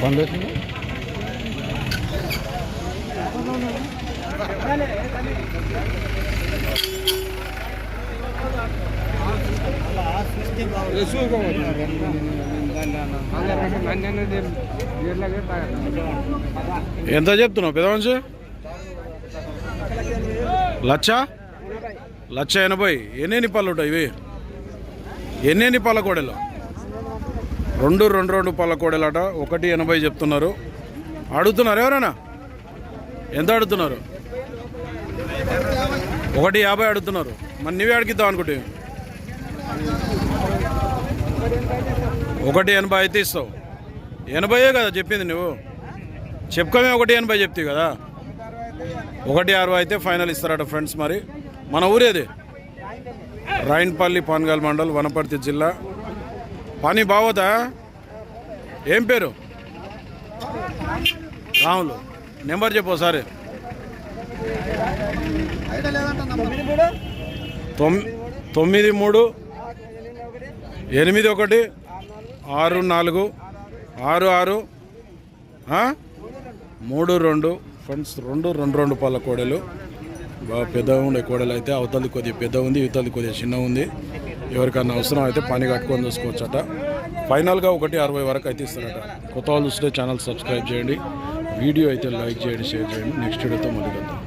బంద్ వచ్చింది ఎంత చెప్తున్నావు పెద్ద మనిషి? లక్ష లక్ష ఎనభై. ఎన్నెన్ని పళ్ళు ఉంటాయి ఇవి? ఎన్నెన్ని పళ్ళ కోడలు? రెండు రెండు రెండు పళ్ళ ఒకటి ఎనభై చెప్తున్నారు. అడుగుతున్నారు ఎవరైనా? ఎంత అడుగుతున్నారు? ఒకటి యాభై అడుగుతున్నారు. మరి నువ్వే అడిగిద్దాం అనుకుంటే. ఒకటి ఎనభై అయితే ఇస్తావు. ఎనభైయే కదా చెప్పింది నువ్వు. చెప్పుకోమే ఒకటి ఎనభై చెప్తావు కదా. ఒకటి అరవై అయితే ఫైనల్ ఇస్తారట ఫ్రెండ్స్ మరి. మన ఊరేది? రాయన్పల్లి పాన్గాల్ మండల్ వనపర్తి జిల్లా. పని బాగోదా ఏం పేరు? రాములు. నెంబర్ చెప్పు ఒకసారి. తొమ్మిది మూడు ఎనిమిది ఒకటి ఆరు నాలుగు ఆరు ఆరు మూడు రెండు. ఫ్రెండ్స్ రెండు రెండు రెండు పళ్ళ కోడలు. బాగా పెద్దగా ఉండే కోడలు అయితే అవతలది కొద్దిగా పెద్ద ఉంది ఇవతలది కొద్దిగా చిన్న ఉంది. ఎవరికన్నా అవసరం అయితే పని కట్టుకొని చూసుకోవచ్చట. ఫైనల్గా ఒకటి అరవై వరకు అయితే ఇస్తారట. కొత్త వాళ్ళు చూస్తే ఛానల్ సబ్స్క్రైబ్ చేయండి. వీడియో అయితే లైక్ చేయండి షేర్ చేయండి. నెక్స్ట్ వీడియోతో మళ్ళీ కలుద్దాం.